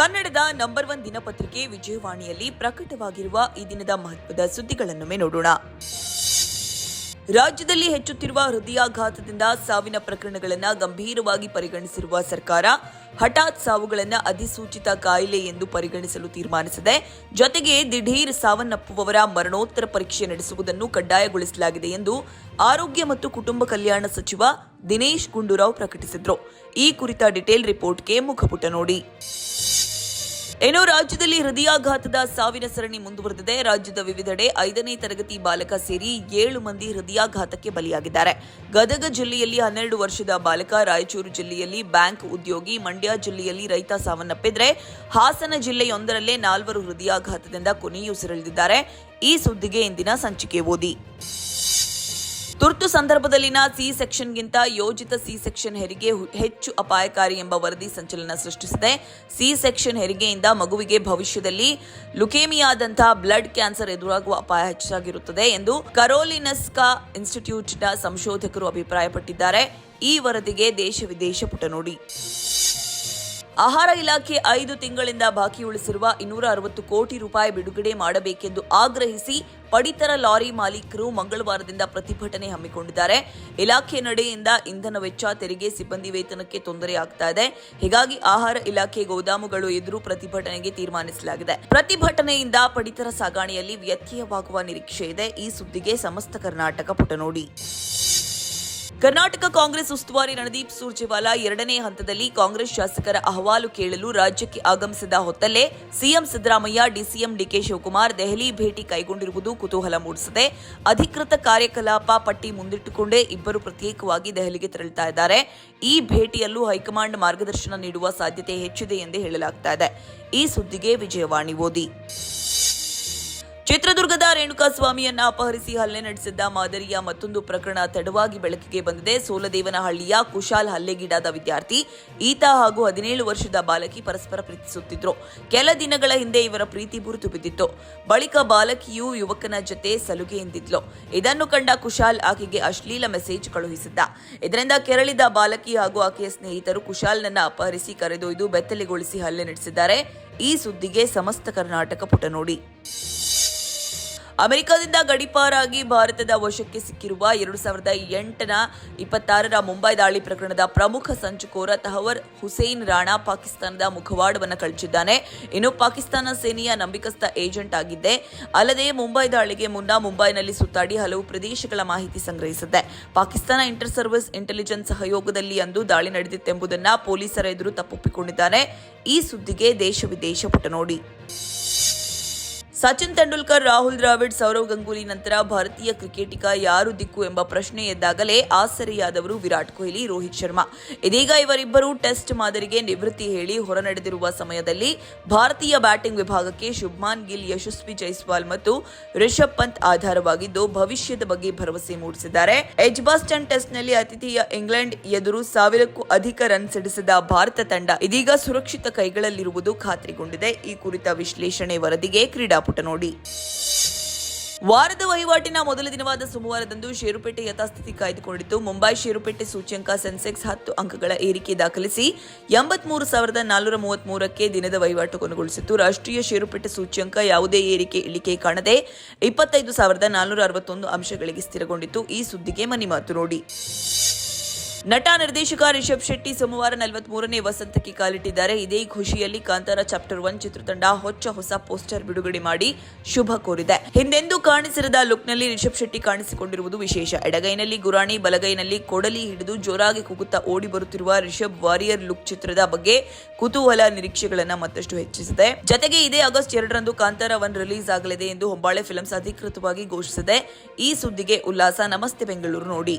ಕನ್ನಡದ number one ದಿನಪತ್ರಿಕೆ ವಿಜಯವಾಣಿಯಲ್ಲಿ ಪ್ರಕಟವಾಗಿರುವ ಈ ದಿನದ ಮಹತ್ವದ ಸುದ್ದಿಗಳನ್ನೊಮ್ಮೆ ನೋಡೋಣ. ರಾಜ್ಯದಲ್ಲಿ ಹೆಚ್ಚುತ್ತಿರುವ ಹೃದಯಾಘಾತದಿಂದ ಸಾವಿನ ಪ್ರಕರಣಗಳನ್ನು ಗಂಭೀರವಾಗಿ ಪರಿಗಣಿಸಿರುವ ಸರ್ಕಾರ ಹಠಾತ್ ಸಾವುಗಳನ್ನು ಅಧಿಸೂಚಿತ ಕಾಯಿಲೆ ಎಂದು ಪರಿಗಣಿಸಲು ತೀರ್ಮಾನಿಸಿದೆ. ಜೊತೆಗೆ ದಿಢೀರ್ ಸಾವನ್ನಪ್ಪುವವರ ಮರಣೋತ್ತರ ಪರೀಕ್ಷೆ ನಡೆಸುವುದನ್ನು ಕಡ್ಡಾಯಗೊಳಿಸಲಾಗಿದೆ ಎಂದು ಆರೋಗ್ಯ ಮತ್ತು ಕುಟುಂಬ ಕಲ್ಯಾಣ ಸಚಿವ ದಿನೇಶ್ ಗುಂಡೂರಾವ್ ಪ್ರಕಟಿಸಿದರು. ಈ ಕುರಿತ ಡಿಟೇಲ್ ರಿಪೋರ್ಟ್ಗೆ ಮುಖಪುಟ ನೋಡಿ. ಇನ್ನು ರಾಜ್ಯದಲ್ಲಿ ಹೃದಯಾಘಾತದ ಸಾವಿನ ಸರಣಿ ಮುಂದುವರೆದಿದೆ. ರಾಜ್ಯದ ವಿವಿಧೆಡೆ ಐದನೇ ತರಗತಿ ಬಾಲಕ ಸೇರಿ ಏಳು ಮಂದಿ ಹೃದಯಾಘಾತಕ್ಕೆ ಬಲಿಯಾಗಿದ್ದಾರೆ. ಗದಗ ಜಿಲ್ಲೆಯಲ್ಲಿ ಹನ್ನೆರಡು ವರ್ಷದ ಬಾಲಕ, ರಾಯಚೂರು ಜಿಲ್ಲೆಯಲ್ಲಿ ಬ್ಯಾಂಕ್ ಉದ್ಯೋಗಿ, ಮಂಡ್ಯ ಜಿಲ್ಲೆಯಲ್ಲಿ ರೈತ ಸಾವನ್ನಪ್ಪಿದ್ರೆ ಹಾಸನ ಜಿಲ್ಲೆಯೊಂದರಲ್ಲೇ ನಾಲ್ವರು ಹೃದಯಾಘಾತದಿಂದ ಕೊನೆಯುಸಿರೆಳೆದಿದ್ದಾರೆ. ಈ ಸುದ್ದಿಗೆ ಇಂದಿನ ಸಂಚಿಕೆ ಓದಿ. ತುರ್ತು ಸಂದರ್ಭದಲ್ಲಿನ ಸಿ ಸೆಕ್ಷನ್ಗಿಂತ ಯೋಜಿತ ಸಿ ಸೆಕ್ಷನ್ ಹೆರಿಗೆ ಹೆಚ್ಚು ಅಪಾಯಕಾರಿ ಎಂಬ ವರದಿ ಸಂಚಲನ ಸೃಷ್ಟಿಸಿದೆ. ಸಿ ಸೆಕ್ಷನ್ ಹೆರಿಗೆಯಿಂದ ಮಗುವಿಗೆ ಭವಿಷ್ಯದಲ್ಲಿ ಲುಕೇಮಿಯಾದಂತಹ ಬ್ಲಡ್ ಕ್ಯಾನ್ಸರ್ ಎದುರಾಗುವ ಅಪಾಯ ಹೆಚ್ಚಾಗಿರುತ್ತದೆ ಎಂದು ಕರೋಲಿನಸ್ಕಾ ಇನ್ಸ್ಟಿಟ್ಯೂಟ್ನ ಸಂಶೋಧಕರು ಅಭಿಪ್ರಾಯಪಟ್ಟಿದ್ದಾರೆ. ಈ ವರದಿಗೆ ದೇಶ ವಿದೇಶ ಪುಟ ನೋಡಿ. ಆಹಾರ ಇಲಾಖೆ ಐದು ತಿಂಗಳಿಂದ ಬಾಕಿ ಉಳಿಸಿರುವ ಇನ್ನೂರ ಅರವತ್ತು ಕೋಟಿ ರೂಪಾಯಿ ಬಿಡುಗಡೆ ಮಾಡಬೇಕೆಂದು ಆಗ್ರಹಿಸಿ ಪಡಿತರ ಲಾರಿ ಮಾಲೀಕರು ಮಂಗಳವಾರದಿಂದ ಪ್ರತಿಭಟನೆ ಹಮ್ಮಿಕೊಂಡಿದ್ದಾರೆ. ಇಲಾಖೆ ನಡೆಯಿಂದ ಇಂಧನ ವೆಚ್ಚ ತೆರಿಗೆ ಸಿಬ್ಬಂದಿ ವೇತನಕ್ಕೆ ತೊಂದರೆ ಆಗ್ತಾ ಇದೆ. ಹೀಗಾಗಿ ಆಹಾರ ಇಲಾಖೆ ಗೋದಾಮುಗಳು ಎದುರು ಪ್ರತಿಭಟನೆಗೆ ತೀರ್ಮಾನಿಸಲಾಗಿದೆ. ಪ್ರತಿಭಟನೆಯಿಂದ ಪಡಿತರ ಸಾಗಾಣೆಯಲ್ಲಿ ವ್ಯತ್ಯಯವಾಗುವ ನಿರೀಕ್ಷೆ ಇದೆ. ಈ ಸುದ್ದಿಗೆ ಸಮಸ್ತ ಕರ್ನಾಟಕ ಪುಟ ನೋಡಿ ಕರ್ನಾಟಕ ಕಾಂಗ್ರೆಸ್ ಉಸ್ತುವಾರಿ ರಣದೀಪ್ ಸುರ್ಜೇವಾಲಾ ಎರಡನೇ ಹಂತದಲ್ಲಿ ಕಾಂಗ್ರೆಸ್ ಶಾಸಕರ ಅಹವಾಲು ಕೇಳಲು ರಾಜ್ಯಕ್ಕೆ ಆಗಮಿಸಿದ ಹೊತ್ತಲ್ಲೇ CM Siddaramaiah, DCM DK Shivakumar Delhi ಭೇಟಿ ಕೈಗೊಂಡಿರುವುದು ಕುತೂಹಲ ಮೂಡಿಸಿದೆ. ಅಧಿಕೃತ ಕಾರ್ಯಕಲಾಪ ಪಟ್ಟಿ ಮುಂದಿಟ್ಟುಕೊಂಡೇ ಇಬ್ಬರು ಪ್ರತ್ಯೇಕವಾಗಿ ದೆಹಲಿಗೆ ತೆರಳುತ್ತಾ ಇದ್ದಾರೆ. ಈ ಭೇಟಿಯಲ್ಲೂ ಹೈಕಮಾಂಡ್ ಮಾರ್ಗದರ್ಶನ ನೀಡುವ ಸಾಧ್ಯತೆ ಹೆಚ್ಚಿದೆ ಎಂದು ಹೇಳಲಾಗ್ತಾ ಈ ಸುದ್ದಿಗೆ ವಿಜಯವಾಣಿ ಓದಿ. ಚಿತ್ರದುರ್ಗದ ರೇಣುಕಾಸ್ವಾಮಿಯನ್ನ ಅಪಹರಿಸಿ ಹಲ್ಲೆ ನಡೆಸಿದ್ದ ಮಾದರಿಯ ಮತ್ತೊಂದು ಪ್ರಕರಣ ತಡವಾಗಿ ಬೆಳಕಿಗೆ ಬಂದಿದೆ. ಸೋಲದೇವನಹಳ್ಳಿಯ ಕುಶಾಲ್ ಹಲ್ಲೆಗೀಡಾದ ವಿದ್ಯಾರ್ಥಿ, ಈತ ಹಾಗೂ ಹದಿನೇಳು ವರ್ಷದ ಬಾಲಕಿ ಪರಸ್ಪರ ಪ್ರೀತಿಸುತ್ತಿದ್ರು. ಕೆಲ ದಿನಗಳ ಹಿಂದೆ ಇವರ ಪ್ರೀತಿ ಗುರುತು ಬಿದ್ದಿತ್ತು. ಬಳಿಕ ಬಾಲಕಿಯು ಯುವಕನ ಜೊತೆ ಸಲುಗೆಯಿಂದಿದ್ಲು ಇದನ್ನು ಕಂಡ ಕುಶಾಲ್ ಆಕೆಗೆ ಅಶ್ಲೀಲ ಮೆಸೇಜ್ ಕಳುಹಿಸಿದ್ದ. ಇದರಿಂದ ಕೆರಳಿದ ಬಾಲಕಿ ಹಾಗೂ ಆಕೆಯ ಸ್ನೇಹಿತರು ಕುಶಾಲ್ನನ್ನ ಅಪಹರಿಸಿ ಕರೆದೊಯ್ದು ಬೆತ್ತಲೆಗೊಳಿಸಿ ಹಲ್ಲೆ ನಡೆಸಿದ್ದಾರೆ. ಈ ಸುದ್ದಿಗೆ ಸಮಸ್ತ ಕರ್ನಾಟಕ ಪುಟ ನೋಡಿ. ಅಮೆರಿಕದಿಂದ ಗಡಿಪಾರಾಗಿ ಭಾರತದ ವಶಕ್ಕೆ ಸಿಕ್ಕಿರುವ ಎರಡು ಸಾವಿರದ ಎಂಟನ ಇಪ್ಪತ್ತಾರರ ಮುಂಬೈ ದಾಳಿ ಪ್ರಕರಣದ ಪ್ರಮುಖ ಸಂಚುಕೋರ ತಹವರ್ ಹುಸೇನ್ ರಾಣಾ ಪಾಕಿಸ್ತಾನದ ಮುಖವಾಡವನ್ನು ಕಳಚಿದ್ದಾನೆ. ಇನ್ನು ಪಾಕಿಸ್ತಾನ ಸೇನೆಯ ನಂಬಿಕಸ್ಥ ಏಜೆಂಟ್ ಆಗಿದ್ದೆ. ಅಲ್ಲದೆ ಮುಂಬೈ ದಾಳಿಗೆ ಮುನ್ನ ಮುಂಬೈನಲ್ಲಿ ಸುತ್ತಾಡಿ ಹಲವು ಪ್ರದೇಶಗಳ ಮಾಹಿತಿ ಸಂಗ್ರಹಿಸಿದ್ದೆ. ಪಾಕಿಸ್ತಾನ ಇಂಟರ್ ಸರ್ವಿಸ್ ಇಂಟೆಲಿಜೆನ್ಸ್ ಸಹಯೋಗದಲ್ಲಿ ಅಂದು ದಾಳಿ ನಡೆದಿತ್ತೆಂಬುದನ್ನು ಪೊಲೀಸರ ಎದುರು ತಪ್ಪೊಪ್ಪಿಕೊಂಡಿದ್ದಾನೆ. ಈ ಸುದ್ದಿಗೆ ದೇಶ ವಿದೇಶ ಪುಟ ನೋಡಿ ಸಚಿನ್ ತೆಂಡೂಲ್ಕರ್, ರಾಹುಲ್ ದ್ರಾವಿಡ್, ಸೌರವ್ ಗಂಗೂಲಿ ನಂತರ ಭಾರತೀಯ ಕ್ರಿಕೆಟಿಗ ಯಾರು ದಿಕ್ಕು ಎಂಬ ಪ್ರಶ್ನೆ ಎದ್ದಾಗಲೇ ಆಸರೆಯಾದವರು ವಿರಾಟ್ ಕೊಹ್ಲಿ, ರೋಹಿತ್ ಶರ್ಮಾ. ಇದೀಗ ಇವರಿಬ್ಬರು ಟೆಸ್ಟ್ ಮಾದರಿಗೆ ನಿವೃತ್ತಿ ಹೇಳಿ ಹೊರನಡೆದಿರುವ ಸಮಯದಲ್ಲಿ ಭಾರತೀಯ ಬ್ಯಾಟಿಂಗ್ ವಿಭಾಗಕ್ಕೆ ಶುಭ್ಮಾನ್ ಗಿಲ್, ಯಶಸ್ವಿ ಜೈಸ್ವಾಲ್ ಮತ್ತು ರಿಷಬ್ ಪಂತ್ ಆಧಾರವಾಗಿದ್ದು ಭವಿಷ್ಯದ ಬಗ್ಗೆ ಭರವಸೆ ಮೂಡಿಸಿದ್ದಾರೆ. ಟೆಸ್ಟ್ ಟೆಸ್ಟ್ನಲ್ಲಿ ಅತಿಥಿಯ ಇಂಗ್ಲೆಂಡ್ ಎದುರು ಸಾವಿರಕ್ಕೂ ಅಧಿಕ ರನ್ ಸಿಡಿಸಿದ ಭಾರತ ತಂಡ ಇದೀಗ ಸುರಕ್ಷಿತ ಕೈಗಳಲ್ಲಿರುವುದು ಖಾತ್ರಿಗೊಂಡಿದೆ. ಈ ಕುರಿತ ವಿಶ್ಲೇಷಣೆ ವರದಿಗೆ ಕ್ರೀಡಾಪುಟ ನೋಡಿ. ವಾರದ ವಹಿವಾಟಿನ ಮೊದಲ ದಿನವಾದ ಸೋಮವಾರದಂದು ಷೇರುಪೇಟೆ ಯಥಾಸ್ಥಿತಿ ಕಾಯ್ದುಕೊಂಡಿತ್ತು ಮುಂಬೈ ಷೇರುಪೇಟೆ ಸೂಚ್ಯಂಕ ಸೆನ್ಸೆಕ್ಸ್ ಹತ್ತು ಅಂಕಗಳ ಏರಿಕೆ ದಾಖಲಿಸಿ ಎಂಬತ್ಮೂರು ಸಾವಿರದ ನಾಲ್ನೂರ ಮೂವತ್ಮೂರಕ್ಕೆ ದಿನದ ವಹಿವಾಟು ಕೊನೆಗೊಳಿಸಿತ್ತು. ರಾಷ್ಟ್ರೀಯ ಷೇರುಪೇಟೆ ಸೂಚ್ಯಂಕ ಯಾವುದೇ ಏರಿಕೆ ಇಳಿಕೆ ಕಾಣದೆ ಇಪ್ಪತ್ತೈದು ಸಾವಿರದ ನಾಲ್ನೂರ ಅರವತ್ತೊಂದು ಅಂಶಗಳಿಗೆ ಸ್ಥಿರಗೊಂಡಿತ್ತು. ಈ ಸುದ್ದಿಗೆ ಮನಿ ಮಾತು ನೋಡಿ. ನಟ ನಿರ್ದೇಶಕ ರಿಷಬ್ ಶೆಟ್ಟಿ ಸೋಮವಾರ ನಲವತ್ಮೂರನೇ ವಸಂತಕ್ಕೆ ಕಾಲಿಟ್ಟಿದ್ದಾರೆ. ಇದೇ ಖುಷಿಯಲ್ಲಿ ಕಾಂತಾರ ಚಾಪ್ಟರ್ ಒನ್ ಚಿತ್ರತಂಡ ಹೊಚ್ಚ ಹೊಸ ಪೋಸ್ಟರ್ ಬಿಡುಗಡೆ ಮಾಡಿ ಶುಭ ಕೋರಿದೆ. ಹಿಂದೆಂದೂ ಕಾಣಿಸಿರದ ಲುಕ್ನಲ್ಲಿ ರಿಷಬ್ ಶೆಟ್ಟಿ ಕಾಣಿಸಿಕೊಂಡಿರುವುದು ವಿಶೇಷ. ಎಡಗೈನಲ್ಲಿ ಗುರಾಣಿ, ಬಲಗೈನಲ್ಲಿ ಕೊಡಲಿ ಹಿಡಿದು ಜೋರಾಗಿ ಕುಗುತ್ತಾ ಓಡಿ ಬರುತ್ತಿರುವ ರಿಷಬ್ ವಾರಿಯರ್ ಲುಕ್ ಚಿತ್ರದ ಬಗ್ಗೆ ಕುತೂಹಲ ನಿರೀಕ್ಷೆಗಳನ್ನ ಮತ್ತಷ್ಟು ಹೆಚ್ಚಿಸಿದೆ. ಜತೆಗೆ ಇದೇ ಆಗಸ್ಟ್ ಎರಡರಂದು ಕಾಂತಾರ ಒನ್ ರಿಲೀಸ್ ಆಗಲಿದೆ ಎಂದು ಹೊಂಬಾಳೆ ಫಿಲ್ಮ್ಸ್ ಅಧಿಕೃತವಾಗಿ ಘೋಷಿಸಿದೆ. ಈ ಸುದ್ದಿಗೆ ಉಲ್ಲಾಸ. ನಮಸ್ತೆ ಬೆಂಗಳೂರು ನೋಡಿ.